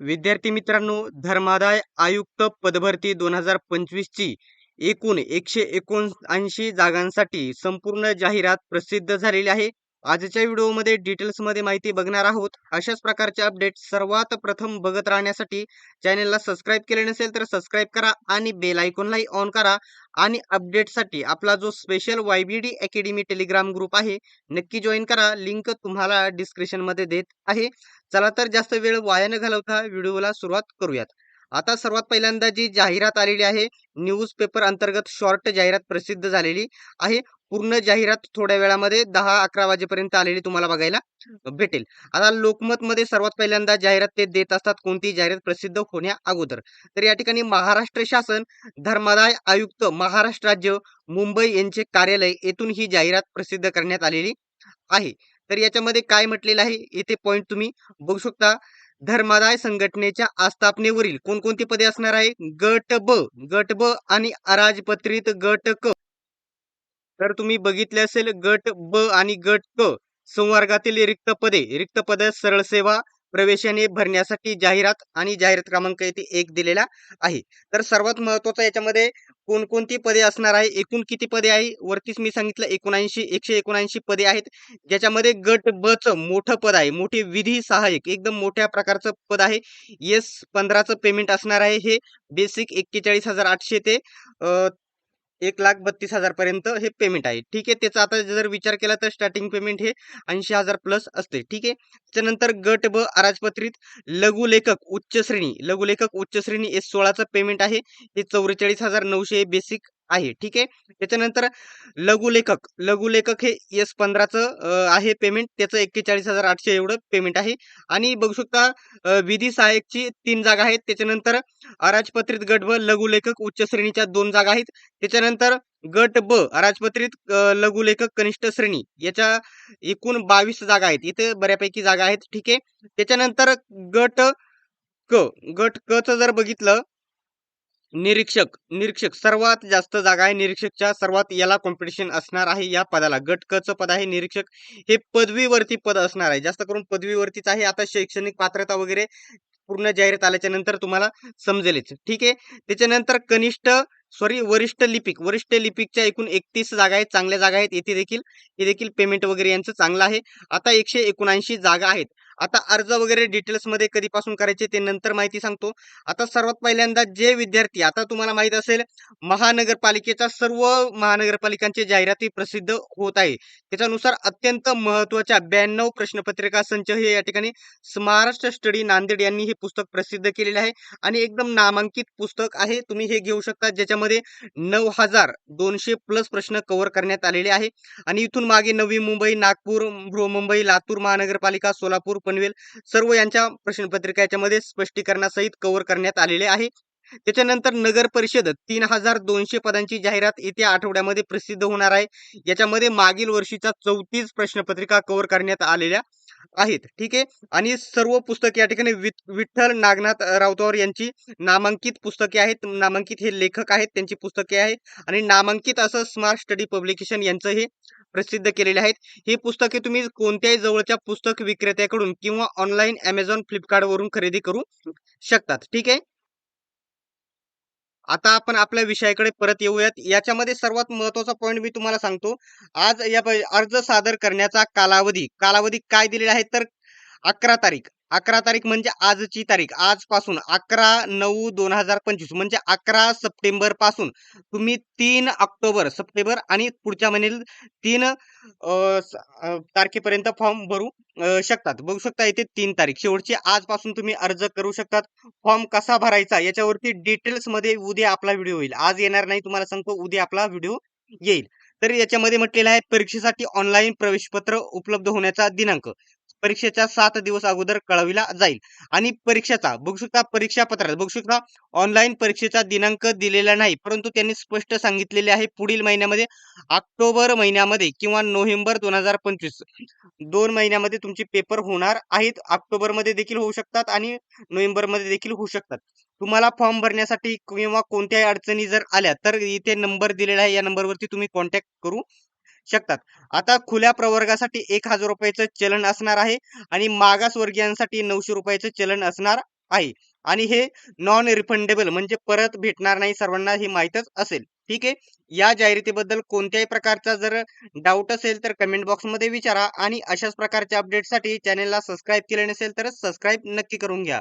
विद्यार्थी मित्रांनो धर्मादाय आयुक्त पदभरती दोन हजार पंचवीसची एकूण एकशे एकोणऐंशी जागांसाठी संपूर्ण जाहिरात प्रसिद्ध झालेली आहे. आजच्या व्हिडिओमध्ये डिटेल्समध्ये माहिती बघणार आहोत. अशाच प्रकारचे अपडेट सर्वात प्रथम बघत राहण्यासाठी चॅनेलला सबस्क्राईब केले नसेल तर सबस्क्राईब करा आणि बेल आयकॉनलाही ऑन करा. आणि अपडेटसाठी आपला जो special YBD academy Telegram group आहे नक्की जॉईन करा. लिंक तुम्हाला डिस्क्रिप्शनमध्ये देत आहे. चला तर जास्त वेळ वाया न घालवता व्हिडिओला सुरुवात करूयात. आता सर्वात पहिल्यांदा जी जाहिरात आलेली आहे न्यूज पेपर अंतर्गत शॉर्ट जाहिरात प्रसिद्ध झालेली आहे. पूर्ण जाहिरात थोड्या वेळामध्ये दहा अकरा वाजेपर्यंत आलेली तुम्हाला बघायला भेटेल. आता लोकमत मध्ये सर्वात पहिल्यांदा जाहिरात ते देत असतात कोणती जाहिरात प्रसिद्ध होण्या अगोदर. तर या ठिकाणी महाराष्ट्र शासन धर्मादाय आयुक्त महाराष्ट्र राज्य मुंबई यांचे कार्यालय येथून ही जाहिरात प्रसिद्ध करण्यात आलेली आहे. तर याच्यामध्ये काय म्हटलेलं आहे? इथे पॉईंट तुम्ही बघू शकता. धर्मादाय संघटनेच्या आस्थापनेवरील कोणकोणती पदे असणार आहे गट ब गट ब आणि अराजपत्रित गट क. तर तुम्ही बघितले असेल गट ब आणि गट क. संवर्गातील रिक्त पदे रिक्त पद सरळ सेवा प्रवेशाने भरण्यासाठी जाहिरात आणि जाहिरात क्रमांक येथे एक दिलेला आहे. तर सर्वात महत्वाचं याच्यामध्ये कोणकोणती पदे असणार आहे? एकूण किती पदे आहे? वरतीच मी सांगितलं एकोणऐंशी एकशे एकोणऐंशी पदे आहेत. ज्याच्यामध्ये गट ब च मोठं पद आहे. मोठे विधी सहाय्यक एकदम मोठ्या प्रकारचं पद आहे. येस पंधराचं पेमेंट असणार आहे. हे बेसिक एक्केचाळीस हजार आठशे ते एक लाख बत्तीस हजार पर्यंत हे पेमेंट आहे. ठीक आहे? त्याचा आता जर विचार केला तर स्टार्टिंग पेमेंट हे ऐंशी हजार प्लस असते. ठीक आहे? त्याच्यानंतर गट ब अराजपत्रित लघुलेखक उच्च श्रेणी. लघुलेखक उच्च श्रेणी एस सोळाचं पेमेंट आहे. हे चौवेचाळीस हजार नऊशे बेसिक आहे. ठीक आहे? त्याच्यानंतर लघुलेखक. लघुलेखक हे एस पंधराचं आहे पेमेंट त्याचं एक्केचाळीस हजार आठशे एवढं पेमेंट आहे. आणि बघू शकता विधी सहाय्यकची तीन जागा आहेत. त्याच्यानंतर अराजपत्रित गट ब लघुलेखक उच्च श्रेणीच्या दोन जागा आहेत. त्याच्यानंतर गट ब अराजपत्रित लघुलेखक कनिष्ठ श्रेणी याच्या एकूण बावीस जागा आहेत. इथे बऱ्यापैकी जागा आहेत. ठीक आहे? त्याच्यानंतर गट क. गट क जर बघितलं निरीक्षक निरीक्षक सर्वात जास्त जागा आहे निरीक्षकच्या सर्वात याला कॉम्पिटिशन असणार आहे या पदाला. गट क च पद आहे निरीक्षक. हे पदवीवरती पद असणार आहे. जास्त करून पदवीवरतीच आहे. आता शैक्षणिक पात्रता वगैरे पूर्ण जाहिरात आल्याच्यानंतर तुम्हाला समजेलच. ठीक आहे? त्याच्यानंतर कनिष्ठ सॉरी वरिष्ठ लिपिक. वरिष्ठ लिपिकच्या एकूण एकतीस जागा आहेत. चांगल्या जागा आहेत. येथे देखील हे देखील पेमेंट वगैरे यांचं चांगलं आहे. आता एकशे एकोणऐंशी जागा आहेत. आता अर्ज वगैरे डिटेल्समध्ये कधीपासून करायचे ते नंतर माहिती सांगतो. आता सर्वात पहिल्यांदा जे विद्यार्थी आता तुम्हाला माहीत असेल महानगरपालिकेचा सर्व महानगरपालिकांचे जाहिराती प्रसिद्ध होत आहे. त्याच्यानुसार अत्यंत महत्त्वाच्या ब्याण्णव प्रश्नपत्रिका संच हे या ठिकाणी महाराष्ट्र स्टडी नांदेड यांनी हे पुस्तक प्रसिद्ध केलेले आहे. आणि एकदम नामांकित पुस्तक आहे. तुम्ही हे घेऊ शकता ज्याच्यामध्ये नऊ हजार दोनशे प्लस प्रश्न कव्हर करण्यात आलेले आहे. आणि इथून मागे नवी मुंबई नागपूर बृहमुंबई लातूर महानगरपालिका सोलापूर पनवेल सर्व यांच्या प्रश्नपत्रिका याच्यामध्ये स्पष्टीकरणासहित कव्हर करण्यात आलेले आहे. त्याच्यानंतर नगर परिषद तीन हजार दोनशे पदांची जाहिरात येत्या आठवड्यामध्ये प्रसिद्ध होणार आहे. याच्यामध्ये मागील वर्षीच्या चौतीस प्रश्नपत्रिका कव्हर करण्यात आलेल्या आहेत. ठीक आहे? आणि सर्व पुस्तके या ठिकाणी विठ्ठल नागनाथ राऊतवार यांची नामांकित पुस्तके आहेत. नामांकित हे लेखक आहेत त्यांची पुस्तके आहे आणि नामांकित असं स्मार्ट स्टडी पब्लिकेशन यांचं हे प्रसिद्ध केलेली आहेत. ही पुस्तके तुम्ही कोणत्याही जवळच्या पुस्तक विक्रेत्याकडून किंवा ऑनलाईन अमेझॉन फ्लिपकार्ट वरून खरेदी करू शकतात. ठीक आहे? आता आपण आपल्या विषयाकडे परत येऊयात. याच्यामध्ये सर्वात महत्त्वाचा पॉईंट मी तुम्हाला सांगतो. आज या अर्ज सादर करण्याचा कालावधी. कालावधी काय दिलेला आहे? तर अकरा तारीख. अकरा तारीख म्हणजे आजची तारीख. आजपासून अकरा नऊ दोन हजार पंचवीस म्हणजे अकरा सप्टेंबरपासून तुम्ही तीन ऑक्टोबर सप्टेंबर आणि पुढच्या महिन्यातील तीन तारखेपर्यंत फॉर्म भरू शकतात. बघू शकता इथे तीन तारीख. शेवटची आजपासून तुम्ही अर्ज करू शकतात. फॉर्म कसा भरायचा याच्यावरती डिटेल्समध्ये उद्या आपला व्हिडिओ होईल आज येणार नाही तुम्हाला सांगतो उद्या आपला व्हिडिओ येईल. तर याच्यामध्ये म्हटलेलं आहे परीक्षेसाठी ऑनलाईन प्रवेशपत्र उपलब्ध होण्याचा दिनांक. परीक्षेच्या सात दिवस अगोदर कळविला जाईल. आणि परीक्षेचा बघू शकता परीक्षा पत्रात बघू शकता ऑनलाईन परीक्षेचा दिनांक दिलेला नाही परंतु त्यांनी स्पष्ट सांगितलेले आहे पुढील महिन्यामध्ये ऑक्टोबर महिन्यामध्ये किंवा नोव्हेंबर दोन हजार पंचवीस दोन महिन्यामध्ये तुमचे पेपर होणार आहेत ऑक्टोबरमध्ये देखील होऊ शकतात आणि नोव्हेंबरमध्ये देखील होऊ शकतात. तुम्हाला फॉर्म भरण्यासाठी किंवा कोणत्याही अडचणी जर आल्या तर इथे नंबर दिलेला आहे या नंबरवरती तुम्ही कॉन्टॅक्ट करू. शकतात. आता खुल्या प्रवर्गासाठी एक हजार रुपयाचं चलन असणार आहे आणि मागासवर्गीयांसाठी नऊशे रुपयाचं चलन असणार आहे. आणि हे नॉन रिफंडेबल म्हणजे परत भेटणार नाही सर्वांना ही माहीतच असेल. ठीक आहे? या जाहिरातीबद्दल कोणत्याही प्रकारचा जर डाऊट असेल तर कमेंट बॉक्समध्ये विचारा आणि अशाच प्रकारच्या अपडेटसाठी चॅनेलला सबस्क्राईब केले नसेल तर सबस्क्राईब नक्की करून घ्या.